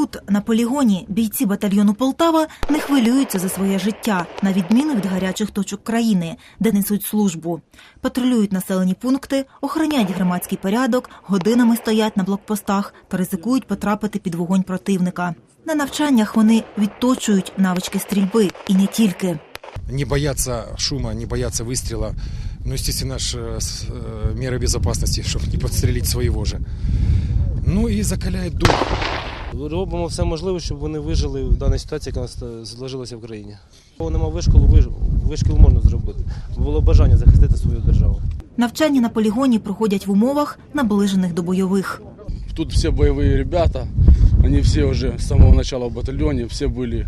Тут, на полігоні, бійці батальйону Полтава не хвилюються за своє життя, на відміну від гарячих точок країни, де несуть службу. Патрулюють населені пункти, охороняють громадський порядок, годинами стоять на блокпостах та ризикують потрапити під вогонь противника. На навчаннях вони відточують навички стрільби і не тільки. не боятся шума, не боятся выстрела. Ну, естественно, ж, э, с- э, меры безопасности, чтобы не подстрелить своего же. Ну и закаляет дух. Робимо все можливе, щоб вони вижили в даній ситуації, яка у нас е, зложилася в країні. Коли нема вишколу, виш- вишкіл можна зробити. Було бажання захистити свою державу. Навчання на полігоні проходять в умовах, наближених до бойових. Тут все боевые ребята, они все уже с самого начала в батальоне, все были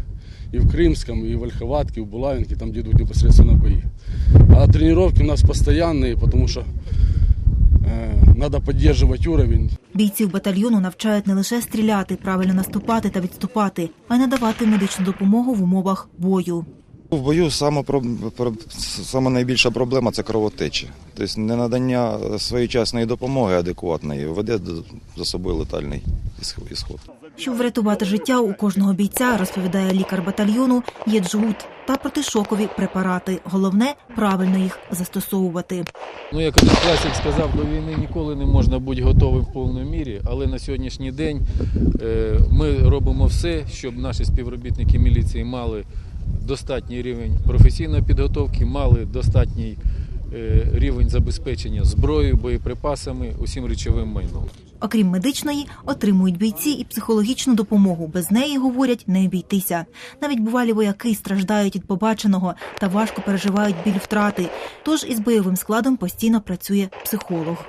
и в Крымском, и в Ольховатке, и в Булавинке, там где идут непосредственно бои. А тренировки у нас постоянные, потому что надо поддерживать уровень. Бійців батальйону навчають не лише стріляти, правильно наступати та відступати, а й надавати медичну допомогу в умовах бою. В бою саме, про- про- саме найбільша проблема це кровотечі. Тобто ненадання своєчасної допомоги адекватної веде до- за собою летальний ісх- ісход. Щоб врятувати життя у кожного бійця, розповідає лікар батальйону, є джгут та протишокові препарати. Головне правильно їх застосовувати. Ну, як класик сказав, до війни ніколи не можна бути готовим в повній мірі, але на сьогоднішній день е, ми робимо все, щоб наші співробітники міліції мали достатній рівень професійної підготовки, мали достатній рівень забезпечення зброєю, боєприпасами, усім речовим майном. Окрім медичної, отримують бійці і психологічну допомогу. Без неї, говорять, не обійтися. Навіть бувалі вояки страждають від побаченого та важко переживають біль втрати. Тож із бойовим складом постійно працює психолог.